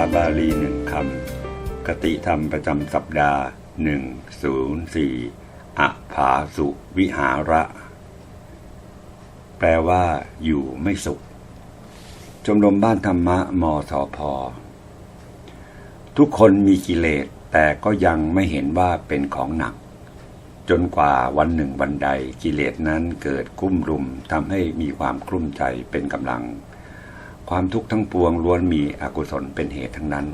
าบาลีหนึ่งคำกติธรรมประจำสัปดาห์ 104อะผาสุวิหาระ แปลว่า อยู่ไม่สุข ชมรมบ้านธรรมะมสพทุกคนมีกิเลสแต่ก็ยังไม่เห็นว่าเป็นของหนัก จนกว่าวันหนึ่งวันใดกิเลสนั้นเกิดกุ้มรุมทำให้มีความกลุ้มใจเป็นกำลัง ความทุกข์ทั้งปวงล้วนมีอกุศลเป็นเหตุทั้งนั้น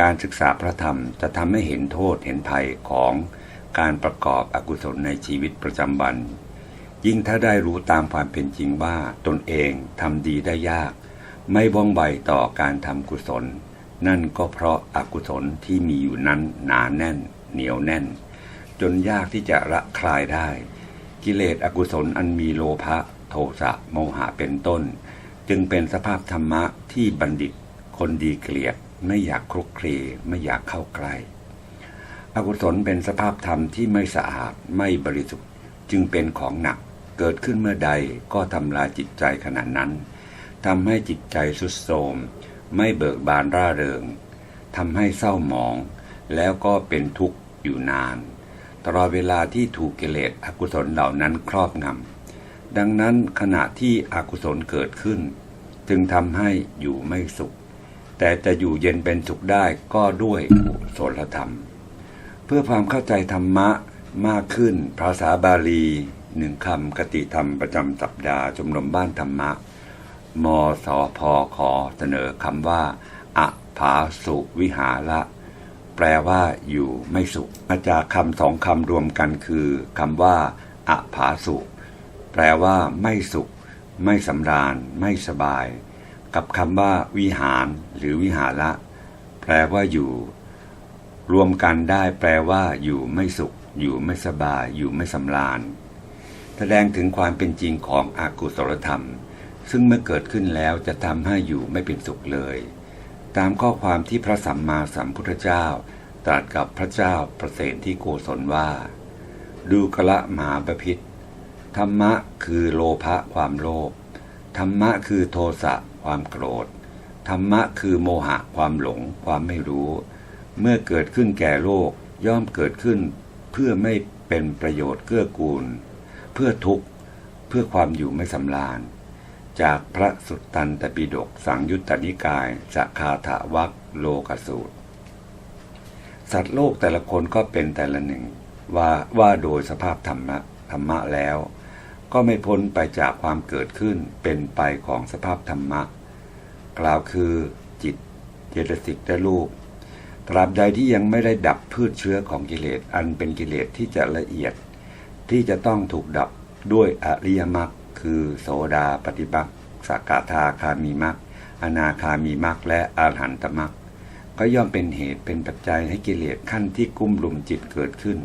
การศึกษาพระธรรมจะทำให้เห็นโทษเห็นภัยของการประกอบอกุศลในชีวิตประจำวัน ยิ่งถ้าได้รู้ตามความเป็นจริงว่าตนเองทำดีได้ยาก ไม่ว่องไวต่อการทำกุศล นั่นก็เพราะอากุศลที่มีอยู่นั้นหนาแน่น เหนียวแน่น จนยากที่จะละคลายได้ กิเลสอกุศลอันมีโลภะโทสะโมหะเป็นต้น จึงเป็นสภาพธรรมะที่บัณฑิต คนดีเกลียดไม่อยากคลุกคลีไม่อยากเข้าใกล้ อกุศลเป็นสภาพธรรมที่ไม่สะอาดไม่บริสุทธิ์จึงเป็นของหนักเกิดขึ้นเมื่อใดก็ทำลายจิตใจขนาดนั้นทำให้จิตใจสุดโทรมไม่เบิกบานร่าเริงทำให้เศร้าหมอง แล้วก็เป็นทุกข์อยู่นาน ตลอดเวลาที่ถูกกิเลสอกุศลเหล่านั้นครอบงำดังนั้นขณะที่อกุศลเกิดขึ้น จึงทำให้อยู่ไม่สุข แต่จะอยู่เย็นเป็นสุขได้ก็ด้วยกุศลธรรม เพื่อความเข้าใจธรรมะมากขึ้นภาษาบาลีหนึ่งคำกติธรรมประจำสัปดาห์ชมรมบ้านธรรมะ มสพขอเสนอคำว่าอะผาสุวิหาระแปลว่าอยู่ไม่สุข มาจากคำสองคำรวมกันคือคำว่าอะผาสุแปลว่าไม่สุข ไม่สำราญ ไม่สบาย กับคำว่าวิหารหรือวิหาระ แปลว่าอยู่ รวมกันได้แปลว่า อยู่ไม่สุข อยู่ไม่สบาย อยู่ไม่สำราญ แสดงถึงความเป็นจริงของอากุศลธรรม ซึ่งเมื่อเกิดขึ้นแล้วจะทำให้อยู่ไม่เป็นสุขเลย ตามข้อความที่พระสัมมาสัมพุทธเจ้า ตรัสกับพระเจ้าประเสนที่โกศลว่า ดูกละมหาบพิษ ธรรมะคือโลภะความโลภ ธรรมะคือโทสะความโกรธ ธรรมะคือโมหะความหลงความไม่รู้ เมื่อเกิดขึ้นแก่โลกย่อมเกิดขึ้น เพื่อไม่เป็นประโยชน์เกื้อกูล เพื่อทุกข์เพื่อความอยู่ไม่สำราญ จากพระสุตตันตปิฎกสังยุตตนิกายจากคาถาวักโลกสูตร สัตว์โลกแต่ละคนก็เป็นแต่ละหนึ่งว่าว่าโดยสภาพธรรมะธรรมะแล้ว ก็ไม่พ้นไปจากความเกิดขึ้นเป็นไปของสภาพธรรมะ กล่าวคือจิตเจตสิกและรูปตราบใดที่ยังไม่ได้ดับพืชเชื้อของกิเลสอันเป็นกิเลสที่จะละเอียด ที่จะต้องถูกดับด้วยอริยมรรคคือโสดาปฏิบัติสกาทาคามีมรรคอนาคามีมรรคและอาหันตมรรคก็ย่อมเป็นเหตุเป็นปัจจัยให้กิเลสขั้นที่กุ้มลุมจิตเกิดขึ้น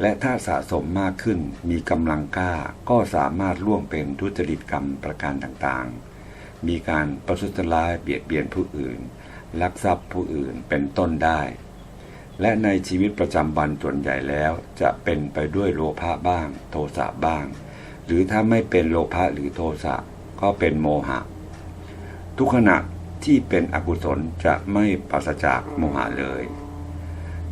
และถ้าสะสมมากขึ้นมีกำลังกล้าก็สามารถล่วงเป็นทุจริตกรรมประการต่างๆ มีการประทุษร้ายเบียดเบียนผู้อื่น ลักทรัพย์ผู้อื่นเป็นต้นได้ และในชีวิตประจำวันส่วนใหญ่แล้วจะเป็นไปด้วยโลภะบ้าง โทสะบ้าง หรือถ้าไม่เป็นโลภะหรือโทสะก็เป็นโมหะ ทุกขณะที่เป็นอกุศลจะไม่ปราศจากโมหะเลย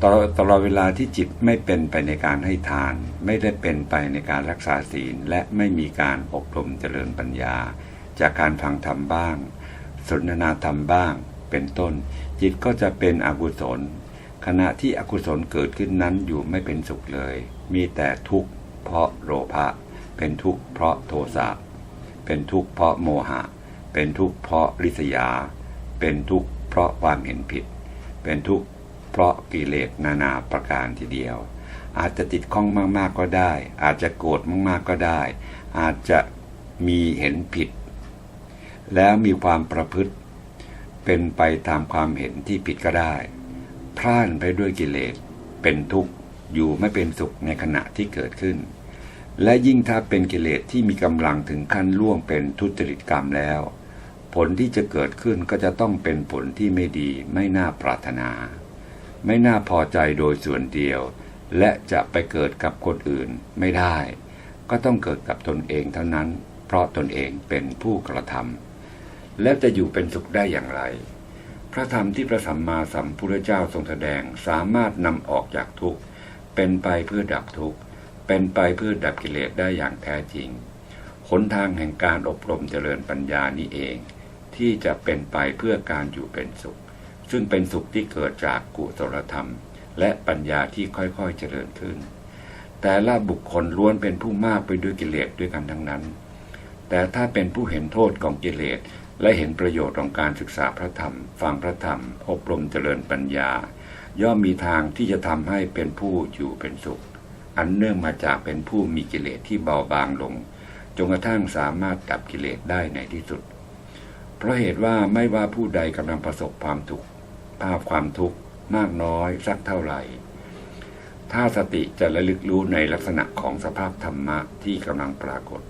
ตลอดตลอดเวลาที่จิตไม่เป็นไปในการให้ทาน ไม่ได้เป็นไปในการรักษาศีล และไม่มีการอบรมเจริญปัญญา จากการฟังธรรมบ้าง สนทนาธรรมบ้าง เป็นต้น จิตก็จะเป็นอกุศล ขณะที่อกุศลเกิดขึ้นนั้นอยู่ไม่เป็นสุขเลย มีแต่ทุกข์เพราะโลภะเป็นทุกข์เพราะโทสะเป็นทุกข์เพราะโมหะ เป็นทุกข์เพราะริษยา เป็นทุกข์เพราะความเห็นผิด เป็นทุกข์ เพราะกิเลสนานาประการทีเดียว อาจจะติดข้องมากๆก็ได้ อาจจะโกรธมากๆก็ได้ อาจจะมีเห็นผิด แล้วมีความประพฤติ เป็นไปตามความเห็นที่ผิดก็ได้พล่านไปด้วยกิเลสเป็นทุกข์อยู่ไม่เป็นสุขในขณะที่เกิดขึ้น และยิ่งถ้าเป็นกิเลสที่มีกำลังถึงขั้นล่วงเป็นทุจริตกรรมแล้ว ผลที่จะเกิดขึ้นก็จะต้องเป็นผลที่ไม่ดีไม่น่าปรารถนา ไม่น่าพอใจโดยส่วนเดียว และจะไปเกิดกับคนอื่นไม่ได้ ก็ต้องเกิดกับตนเองเท่านั้น เพราะตนเองเป็นผู้กระทำแล้วจะอยู่เป็นสุขได้อย่างไร พระธรรมที่พระสัมมาสัมพุทธเจ้าทรงแสดงสามารถนำออกจากทุกข์เป็นไปเพื่อดับทุกข์เป็นไปเพื่อดับกิเลสได้อย่างแท้จริงหนทางแห่งการอบรมเจริญปัญญานี้เอง ที่จะเป็นไปเพื่อการอยู่เป็นสุข ซึ่งเป็นสุขที่เกิดจากกุศลธรรม และปัญญาที่ค่อยๆเจริญขึ้น แต่ละบุคคลล้วนเป็นผู้มากไปด้วยกิเลสด้วยกันทั้งนั้น แต่ถ้าเป็นผู้เห็นโทษของกิเลสและเห็นประโยชน์ของการศึกษาพระธรรม ฟังพระธรรม อบรมเจริญปัญญา ย่อมมีทางที่จะทำให้เป็นผู้อยู่เป็นสุข อันเนื่องมาจากเป็นผู้มีกิเลสที่เบาบางลงจนกระทั่งสามารถดับกิเลสได้ในที่สุด เพราะเหตุว่าไม่ว่าผู้ใดกำลังประสบความทุกข์ ภาพความทุกข์มากน้อยสักเท่าไหร่ ถ้าสติจะระลึกรู้ในลักษณะของสภาพธรรมะที่กำลังปรากฏ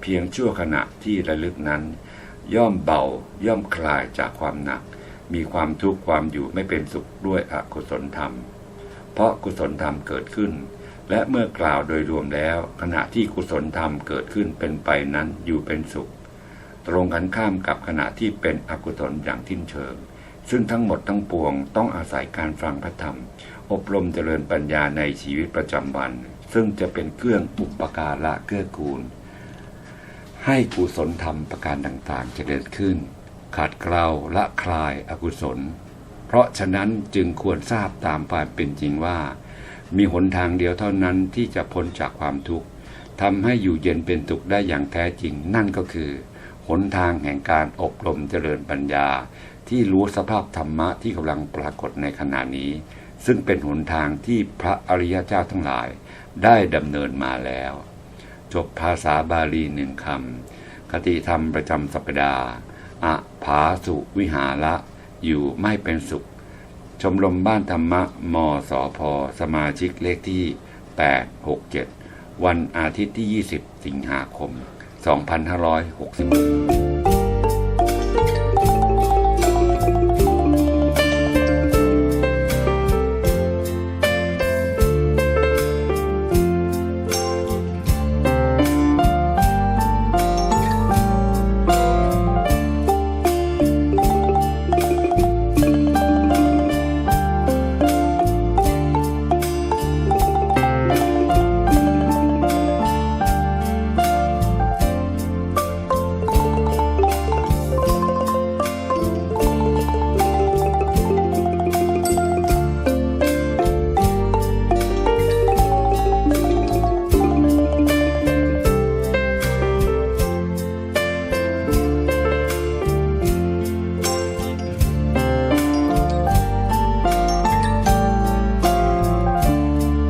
เพียงชั่วขณะที่ระลึกนั้น ย่อมเบาย่อมคลายจากความหนัก มีความทุกข์ความอยู่ไม่เป็นสุขด้วยอกุศลธรรม เพราะกุศลธรรมเกิดขึ้น และเมื่อกล่าวโดยรวมแล้ว ขณะที่กุศลธรรมเกิดขึ้นเป็นไปนั้นอยู่เป็นสุข ตรงกันข้ามกับขณะที่เป็นอกุศลอย่างทิ้นเชิง ซึ่งทั้งหมดทั้งปวงต้องอาศัยการฟังพระธรรม อบรมเจริญปัญญาในชีวิตประจำวัน ซึ่งจะเป็นเครื่องอุปการะเกื้อกูล ให้กุศลธรรมประการต่างๆเจริญขึ้น ขาดเกลาละคลายอกุศล เพราะฉะนั้นจึงควรทราบตามความเป็นจริงว่า มีหนทางเดียวเท่านั้นที่จะพ้นจากความทุกข์ทำให้อยู่เย็นเป็นสุขได้อย่างแท้จริงนั่นก็คือ หนทางแห่งการอบรมเจริญปัญญา ที่รู้สภาพธรรมะที่กำลังปรากฏในขณะนี้ ซึ่งเป็นหนทางที่พระอริยเจ้าทั้งหลายได้ดำเนินมาแล้ว จบภาษาบาลีหนึ่งคำคติธรรมประจำสัปดาห์อะผาสุวิหาระอยู่ไม่เป็นสุข ชมรมบ้านธรรมะมสพสมาชิกเลขที่ 867 วันอาทิตย์ที่ 20 สิงหาคม 2560